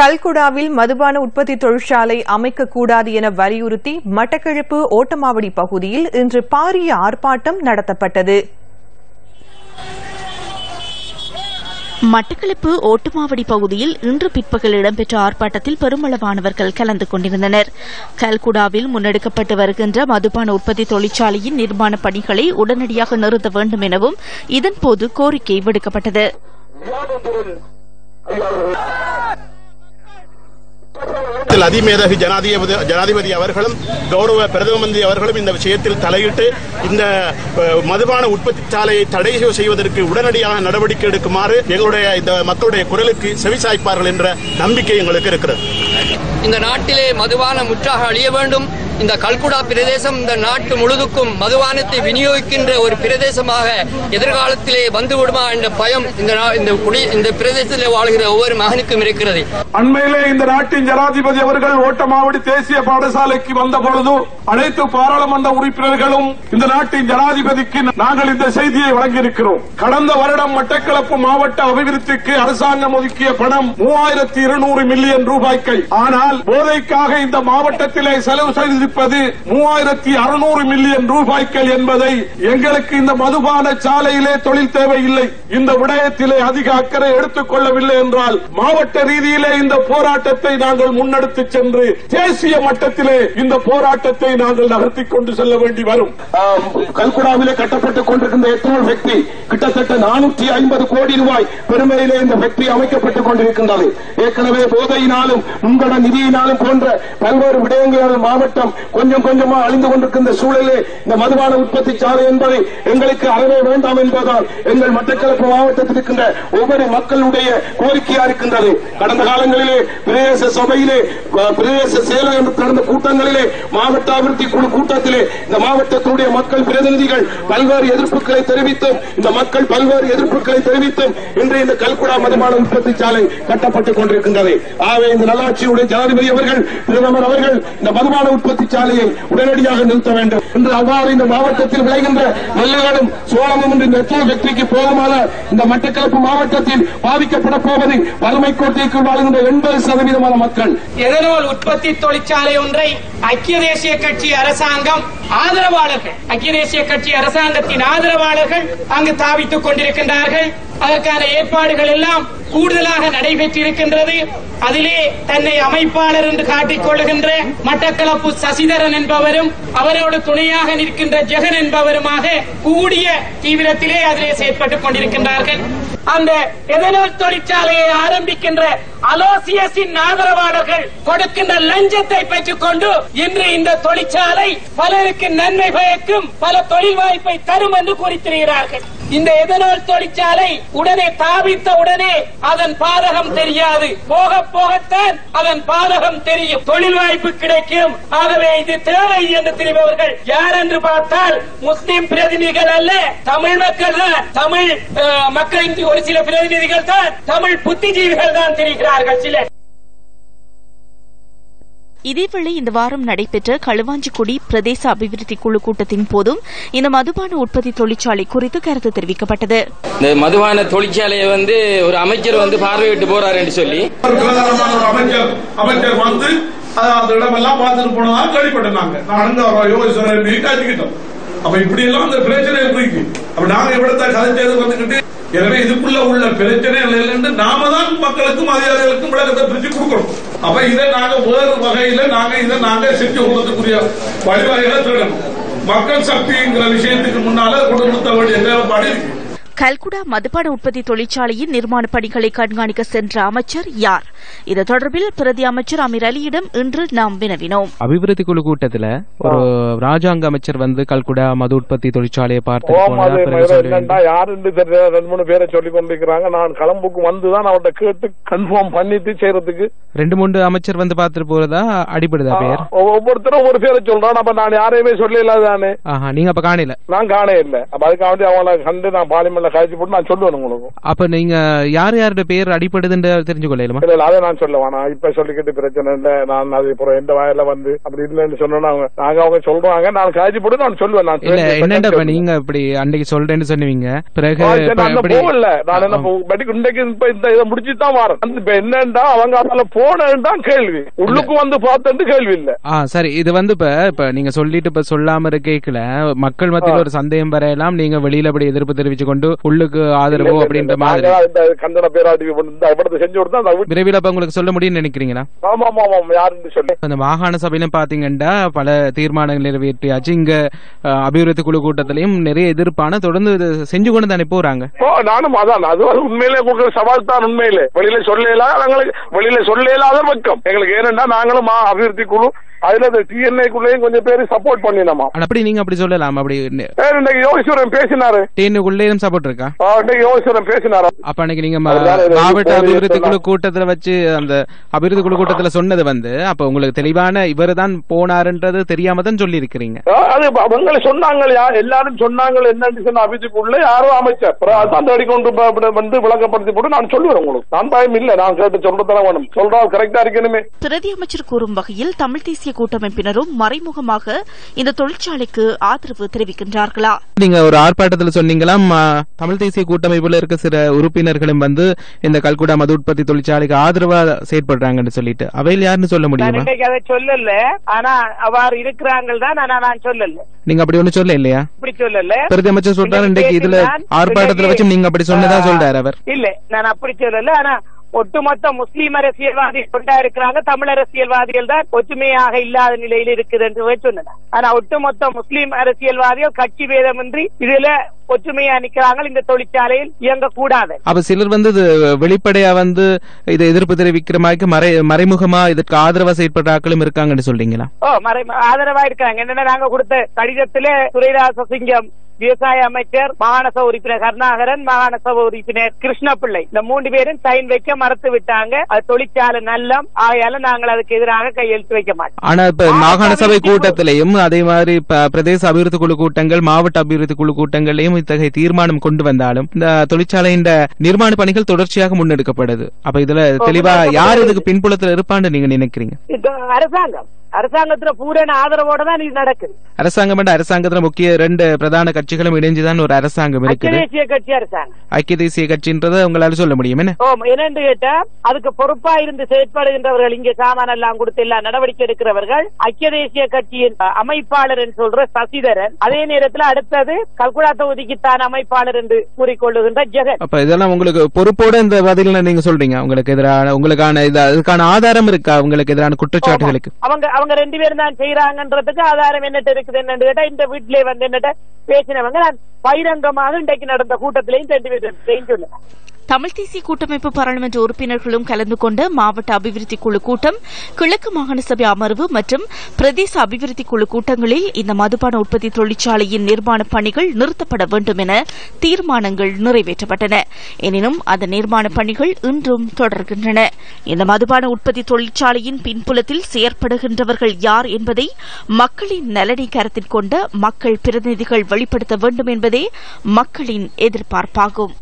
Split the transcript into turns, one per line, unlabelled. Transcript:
கல்குடாவில் மதுபான உற்பத்தி தொழிற்சாலை அமைக்கக்கூடாது என வலியுறுத்தி மட்டக்களப்பு ஓட்டமாவடி பகுதியில் இன்று பாரிய ஆர்ப்பாட்டம் நடத்தப்பட்டது.
மட்டக்களப்பு ஓட்டுமாவடி பகுதியில் இன்று பிற்பகல் இடம்பெற்ற ஆர்ப்பாட்டத்தில் பெருமளவானவர்கள் கலந்து கொண்டிருந்தனர். கல்குடாவில் முன்னெடுக்கப்பட்டு வருகின்ற மதுபான உற்பத்தி தொழிற்சாலையின் நிர்மாண பணிகளை உடனடியாக நிறுத்த வேண்டும் எனவும் இதன்போது கோரிக்கை விடுக்கப்பட்டது.
இதில் அதிமேதகு ஜனாதிபதி ஜனாதிபதி அவர்களும் கௌரவ பிரதம மந்திரி அவர்களும் இந்த விஷயத்தில் தலையிட்டு இந்த மதுபான உற்பத்தி சாலையை தடை செய்வதற்கு உடனடியாக நடவடிக்கை எடுக்குமாறு எங்களுடைய இந்த மக்களுடைய குரலுக்கு செவிசாய்ப்பார்கள் என்ற நம்பிக்கை எங்களுக்கு இருக்கிறது.
இந்த நாட்டிலே மதுபானம் முற்றாக அழிய வேண்டும். இந்த கல்குடா பிரதேசம் இந்த நாட்டு முழுதுக்கும் மதுபானத்தை விநியோகிக்கின்ற ஒரு பிரதேசமாக எதிர்காலத்திலே வந்துவிடுமா என்ற பயம் இந்த இந்த குடி இந்த பிரதேசத்தில் வாழ்கிற ஒவ்வொரு மகனுக்கும் இருக்கிறது.
அண்மையிலே இந்த நாட்டின் ஜனாதிபதி அவர்கள் ஓட்டமாவடி தேசிய பாடசாலைக்கு வந்த பொழுது அனைத்து பாராளுமன்ற உறுப்பினர்களும் இந்த நாட்டின் ஜனாதிபதிக்கு நாங்கள் இந்த செய்தியை வழங்கியிருக்கிறோம். கடந்த வருடம் மட்டக்களப்பு மாவட்ட அபிவிருத்திக்கு அரசாங்கம் ஒதுக்கிய பணம் மூவாயிரத்தி இருநூறு மில்லியன் ரூபாய்க்கு. ஆனால் போதைக்காக இந்த மாவட்டத்திலே செலவு செய்திருப்பது மூவாயிரத்தி அறுநூறு மில்லியன் ரூபாய்கள் என்பதை எங்களுக்கு இந்த மதுபான சாலையிலே தொழில் தேவையில்லை. இந்த விடயத்திலே அதிக அக்கறை எடுத்துக் கொள்ளவில்லை என்றால் மாவட்ட ரீதியிலே இந்த போராட்டத்தை நாங்கள் முன்னெடுத்து சென்று தேசிய மட்டத்திலே இந்த போராட்டத்தை நாங்கள் நகர்த்திக் கொண்டு செல்ல வேண்டி வரும். கல்குடாவிலே கட்டப்பட்டுக் கொண்டிருக்கின்ற எத்தனால் ஃபேக்டரி கிட்டத்தட்ட நானூற்றி ஐம்பது கோடி ரூபாய் பெருமையிலே இந்த ஃபேக்டரி அமைக்கப்பட்டுக் கொண்டிருக்கின்றது. ஏற்கனவே போதையினாலும் முன்கட நிதியினாலும் போன்ற பல்வேறு விடயங்களால் மாவட்டம் கொஞ்சம் கொஞ்சமா அழிந்து கொண்டிருக்கின்ற சூழலே இந்த மதுபான உற்பத்தி சாலை என்பதை எங்களுக்கு அறவே வேண்டாம் என்பதால் எங்கள் மட்டக்களப்பு மாவட்டத்தில் இருக்கின்ற ஒவ்வொரு மக்களுடைய கோரிக்கையா இருக்கின்றது. கடந்த காலங்களிலே பிரதேச சபையிலே பிரதேச செயலகம் என்று நடந்த கூட்டங்களிலே மாவட்ட அபிவிருத்தி குழு கூட்டத்திலே இந்த மாவட்டத்தினுடைய மக்கள் பிரதிநிதிகள் பல்வேறு எதிர்ப்புகளை தெரிவித்தும் இந்த மக்கள் பல்வேறு எதிர்ப்புகளை தெரிவித்தும் இன்று இந்த கல்குடா மதுபான உற்பத்தி சாலை கட்டப்பட்டுக் கொண்டிருக்கின்றது. ஆகவே இந்த நல்லாட்சியுடைய ஜனாதிபதி அவர்கள் பிரதமர் அவர்கள் இந்த மதுபான உற்பத்தி தொழிற்சாலையை உடனடியாக நிறுத்த வேண்டும். இன்று அவ்வாறு இந்த மாவட்டத்தில் விளைகின்ற நெல்லுகளும் சோளமும் இன்று நெற்றோ ஃபேக்டரிக்கு போகுமான இந்த மட்டக்களப்பு மாவட்டத்தில் பாதிக்கப்பட போவது வறுமை கோட்டைக்குள் வாழ்கின்ற எண்பது சதவீதமான மக்கள்.
எதனால் உற்பத்தி தொழிற்சாலை ஒன்றை ஐக்கிய தேசிய கட்சி அரசாங்கம் ஆதரவாளர்கள். ஐக்கிய தேசிய கட்சி அரசாங்கத்தின் ஆதரவாளர்கள் அங்கு தாவித்துக் கொண்டிருக்கின்றார்கள். அதற்கான ஏற்பாடுகள் எல்லாம் கூடுதலாக நடைபெற்றிருக்கின்றது. அதிலே தன்னை அமைப்பாளர் என்று காட்டிக்கொள்ளுகின்ற மட்டக்களப்பு சசிதரன் என்பவரும் அவரோடு துணையாக நிற்கின்ற ஜெகன் என்பவருமாக கூடிய தீவிரத்திலே அதிலே செயற்பட்டுக் கொண்டிருக்கின்றார்கள். அந்த எதனால் தொழிற்சாலையை ஆரம்பிக்கின்ற அலோசியஸின் ஆதரவாளர்கள் கொடுக்கின்ற லஞ்சத்தை பெற்றுக் கொண்டு இன்று இந்த தொழிற்சாலை பலருக்கு நன்மை பயக்கும் பல தொழில் வாய்ப்பை தரும் என்று கூறித்திருக்கிறார்கள். இந்த எதனால் தொழிற்சாலை உடனே தாவித்த உடனே அதன் பாதகம் தெரியாது. போக போகத்தான் அதன் பாதகம் தெரியும். தொழில் வாய்ப்பு கிடைக்கும். ஆகவே இது தேவை என்று தெரிபவர்கள் யார் என்று பார்த்தால் முஸ்லிம் பிரதிநிதிகள் அல்ல தமிழ் மக்கள் தான். தமிழ் அஹ், மக்களின் ஒரு சில பிரதிநிதிகள் தான் தமிழ் புத்திஜீவிகள் தான் தெரிகிறார்கள் சிலர்.
இதேவேளை இந்த வாரம் நடைபெற்ற களுவாஞ்சிக்குடி பிரதேச அபிவிருத்தி குழு கூட்டத்தின் போதும் இந்த மதுபான உற்பத்தி தொழிற்சாலை குறித்து கருத்து தெரிவிக்கப்பட்டது.
இந்த மதுபான தொழிற்சாலையை வந்து ஒரு அமைச்சர் வந்து பார்வையிட்டு சொல்லி.
ஒரு பிரதானமான ஒரு அமைச்சர் அமைச்சர் வந்து அந்த இடமெல்லாம் பார்த்துட்டு போனதா நாங்க காட்டிக்கிட்டோம் அப்ப இப்படி எல்லாம் அந்த பிரச்சனை இருக்கு அப்ப நாங்க இவ்வளவு கதைச்சது வந்துகிட்டு எனவே இதுக்குள்ள உள்ள பிரச்சனை இல்லைன்னு நாம தான் மக்களுக்கும் அதிகாரிகளுக்கும் விளக்கத்தை பிரிச்சு கொடுக்கணும். அப்ப இதை நாங்க வேறு வகையில நாங்க இதை நாங்க செஞ்சு கொடுக்கக்கூடிய வழிவகைகளை தேடணும் மக்கள் சக்திங்கிற விஷயத்துக்கு முன்னால கொண்டு கொடுத்த வேண்டிய தேவைப்பாடு இருக்கு.
கல்குடா மதுபான உற்பத்தி தொழிற்சாலையின் நிர்மாண பணிகளை கண்காணிக்க சென்ற அமைச்சர் யார்? இது தொடர்பில் பிரதி அமைச்சர் அமீர் அலியிடம் இன்று நாம் வினவினோம்.
அபிவிருத்தி குழு கூட்டத்துல ஒரு ராஜாங்க அமைச்சர் வந்து கல்குடா மது உற்பத்தி தொழிற்சாலையை பார்த்து
யாருன்னு தெரியல. ரெண்டு மூணு பேரை சொல்லி கொண்டிருக்கிறாங்க. நான் களம்புக்கு வந்துதான் அவர்கிட்ட கேட்டு கன்ஃபார்ம் பண்ணிட்டு செய்யறதுக்கு
ரெண்டு மூணு அமைச்சர் வந்து பார்த்துட்டு போறதா அடிபடுதா பேர்?
ஒவ்வொருத்தரும் ஒரு பேரை சொல்றான். அப்ப நான் யாரையுமே சொல்லல தானே.
ஆஹா நீங்க அப்ப காணல.
நான் காண இல்ல. அப்ப அதுக்காக அவங்கள கண்டு நான் பார்லிமெண்ட்ல கழிச்சு போட்டு நான் சொல்லுவேன் உங்களுக்கு.
அப்ப நீங்க யார் யாரோட பேர் அடிப்படுதுன்னு தெரிஞ்சு கொள்ளலாமா
இல்ல அதை நான் சொல்லுவேன் நான் இப்ப சொல்லிக்கிட்டு பிரச்சனை இல்ல. நான் அது அப்புறம் எந்த வாயில வந்து அப்படி இல்லைன்னு சொன்னா அவங்க நாங்க அவங்க சொல்றாங்க. நான் காய்ச்சி போட்டு நான் சொல்லுவேன். நான்
இல்ல என்னண்டா நீங்க இப்படி அன்னைக்கு சொல்றேன்னு சொன்னீங்க. பிறகு
நான் போகல. நான் என்ன பட் இன்னைக்கு இப்ப இந்த இதை முடிச்சுட்டு தான் வரேன். இப்ப என்னண்டா அவங்க போனேன்னு தான் கேள்வி. உள்ளுக்கு வந்து பார்த்தது கேள்வி இல்ல.
ஆ சரி. இது வந்து இப்ப இப்ப நீங்க சொல்லிட்டு இப்ப சொல்லாம இருக்கேக்கல மக்கள் மத்தியில ஒரு சந்தேகம் வரையலாம். நீங்க வெளியில அப்படி எதிர்ப்பு தெரிவிச்சு கொண்டு உள்ளுக்கு ஆதரவு அப்படின்ற மாதிரி.
கண்டன இவ்வளவு செஞ்சு கொடுத்தா
விரைவில் அப்ப உங்களுக்கு சொல்ல முடியும்னு நினைக்கிறீங்களா?
ஆமா ஆமா ஆமா யாருன்னு சொல்லி.
அந்த மாகாண சபையில பாத்தீங்கன்னா பல தீர்மானங்கள் நிறைவேற்றியாச்சு. இங்க அபிவிருத்தி குழு கூட்டத்திலையும் நிறைய எதிர்ப்பான தொடர்ந்து செஞ்சு கொண்டு தானே போறாங்க.
நானும் அதான். அது உண்மையிலே கொடுக்குற சவால் தான் உண்மையிலே. வெளியில சொல்லலாம் எங்களுக்கு வெளியில சொல்லலாத பக்கம். எங்களுக்கு ஏனென்றா நாங்களும் அபிவிருத்தி குழு அதுல இந்த டிஎன்ஏக்குள்ளேயும் கொஞ்சம் பேரு சப்போர்ட் பண்ணினோமா
ஆனா அப்படி நீங்க அப்படி சொல்லலாம். அப்படி
யோகேஸ்வரன் பேசினாரு.
டீனுக்குள்ளேயும் சப்போர்ட் இருக்கா
யோகேஸ்வரன் பேசினாரு?
அப்ப அன்னைக்கு நீங்க மாவட்ட அபிவிருத்தி குழு. கூட்டத்துல வச்சு அந்த அபிவிருத்தி குழு கூட்டத்துல சொன்னது வந்து அப்ப உங்களுக்கு தெளிவான இவரு தான் போனாருன்றது தெரியாம தான் சொல்லி இருக்கிறீங்க
அது அவங்க சொன்னாங்க எல்லாரும் சொன்னாங்க என்னன்னு சொன்ன அபிஜிக்குள்ள யாரோ அமைச்சர். அப்புறம் அதான் தேடி கொண்டு ப- ப- வந்து விளக்கப்படுத்தி போட்டு நான் சொல்லுவேன் உங்களுக்கு. நான் பயம் இல்ல. நான் கேட்டு சொல்றதெல்லாம் வேணும். சொல்றா கரெக்டா இருக்கணுமே.
பிரதி அமைச்சர் கூறும் வகையில் தமிழ் தேசிய கூட்டமைப்பினரும் மறைமுகமாக இந்த தொழிற்சாலைக்கு ஆதரவு தெரிவிக்கின்றார்களா?
நீங்க ஒரு ஆர்ப்பாட்டத்துல சொன்னீங்களா தமிழ் தேசிய கூட்டமைப்புல இருக்க சில உறுப்பினர்களும் வந்து இந்த கல்குடா மது உற்பத்தி தொழிற்சாலைக்கு ஆதரவா செயற்படுறாங்கன்னு சொல்லிட்டு அவையில் யாருன்னு சொல்ல முடியுமா?
அதை சொல்லல. ஆனா அவ்வாறு இருக்கிறாங்க தான் ஆனா நான் சொல்லல.
நீங்க அப்படி ஒண்ணு சொல்ல இல்லையா?
அப்படி சொல்லல.
பிரதி அமைச்சர் சொல்றாரு இன்றைக்கு இதுல. ஆர்ப்பாட்டத்துல வச்சு நீங்க அப்படி சொன்னதா
ஆ,
சொல்றாரு அவர்.
இல்ல நான் அப்படி சொல்லல. ஆனா ஒட்டுமொத்த முஸ்லீம் அரசியல்வாதிகள் கொண்டா இருக்கிறாங்க. தமிழ் அரசியல்வாதிகள் தான் ஒற்றுமையாக இல்லாத நிலையில் இருக்குது என்று சொன்னேன் ஆனா ஒட்டுமொத்த முஸ்லீம் அரசியல்வாதிகள் கட்சி பேதமின்றி இதுல ஒற்றுமையா நிக்கிறாங்க. இந்த தொழிற்சாலையில் இயங்கக்கூடாது.
அப்ப சிலர் வந்து இது வெளிப்படையா வந்து இதை எதிர்ப்பு தெரிவிக்கிற மாதிரி மறை மறைமுகமா இதற்கு ஆதரவா செயற்படுற ஆட்களும் இருக்காங்கன்னு சொல்றீங்களா?
ஓ மறை ஆதரவா இருக்காங்க. என்னன்னா நாங்க கொடுத்த கடிதத்திலே துரைராச சிங்கம் விவசாய அமைச்சர் மாகாண சபை உறுப்பினர் கருணாகரன் மாகாண சபை உறுப்பினர் கிருஷ்ணபிள்ளை இந்த மூன்று பேரும் சைன் வைக்க மறுத்து விட்டாங்க. அது தொழிற்சாலை நல்லம். ஆகையால நாங்கள் அதுக்கு எதிராக கையெழுத்து வைக்க மாட்டோம்.
ஆனா இப்ப மாகாண சபை கூட்டத்திலையும் அதே மாதிரி பிரதேச அபிவிருத்தி குழு கூட்டங்கள் மாவட்ட அபிவிருத்தி குழு கூட்டங்களையும் இத்தகைய தீர்மானம் கொண்டு வந்தாலும் இந்த தொழிற்சாலையின் நிர்மாண பணிகள் தொடர்ச்சியாக முன்னெடுக்கப்படுது. அப்ப இதுல தெளிவா யார் இதுக்கு பின்புலத்துல இருப்பான்னு நீங்க நினைக்கிறீங்க?
அரசாங்கம். அரசாங்கத்துல பூரண ஆதரவோட தான் இது நடக்குது.
அரசாங்கம் அரசாங்கத்துல முக்கிய ரெண்டு பிரதான கட்சிகளும் இணைஞ்சுதான் ஒரு அரசாங்கம் இருக்குது.
தேசிய கட்சி அரசாங்கம்.
ஐக்கிய தேசிய கட்சின்றதை உங்களால சொல்ல முடியும் என்ன?
என்னன்னு கேட்டா அதுக்கு பொறுப்பா இருந்து செயற்படுகின்றவர்கள் இங்கே சாமான் எல்லாம் கொடுத்து எல்லாம் நடவடிக்கை எடுக்கிறவர்கள் ஐக்கிய தேசிய கட்சியின் அமைப்பாளர் என்று சொல்ற சசிதரன் அதே நேரத்தில் அடுத்தது கல்குடா தொகுதிக்கு தான் அமைப்பாளர் என்று கூறிக்கொள்ளுகின்ற ஜெகன்.
அப்ப இதெல்லாம் உங்களுக்கு பொறுப்போட இந்த பதில நீங்க சொல்றீங்க? உங்களுக்கு எதிரான உங்களுக்கான இது அதுக்கான ஆதாரம் இருக்கா? உங்களுக்கு எதிரான குற்றச்சாட்டுகளுக்கு?
அவங்க அவங்க ரெண்டு பேரும் தான் செய்யறாங்கன்றதுக்கு ஆதாரம் என்னட்டு இருக்குது என்னன்னு கேட்டா இந்த வீட்டிலே வந்து என்னட்ட பேசினவங்க நான் பகிரங்கமாக இன்றைக்கு நடந்த கூட்டத்திலையும் ரெண்டு பேரும் சொன்னேன்
தமிழ் தேசிய கூட்டமைப்பு பாராளுமன்ற உறுப்பினர்களும் கலந்து கொண்ட மாவட்ட அபிவிருத்தி குழு கூட்டம் கிழக்கு மாகாண சபை அமர்வு மற்றும் பிரதேச அபிவிருத்தி குழு கூட்டங்களில் இந்த மதுபான உற்பத்தி தொழிற்சாலையின் நிர்மாண பணிகள் நிறுத்தப்பட வேண்டும் என தீர்மானங்கள் நிறைவேற்றப்பட்டன. எனினும் அந்த நிர்மாண பணிகள் இன்றும் தொடர்கின்றன. இந்த மதுபான உற்பத்தி தொழிற்சாலையின் பின்புலத்தில் செயற்படுகின்றவர்கள் யார் என்பதை மக்களின் நலனை கருத்தில் கொண்ட மக்கள் பிரதிநிதிகள் வெளிப்படுத்த வேண்டும் என்பதே மக்களின் எதிர்பார்ப்பாகும்.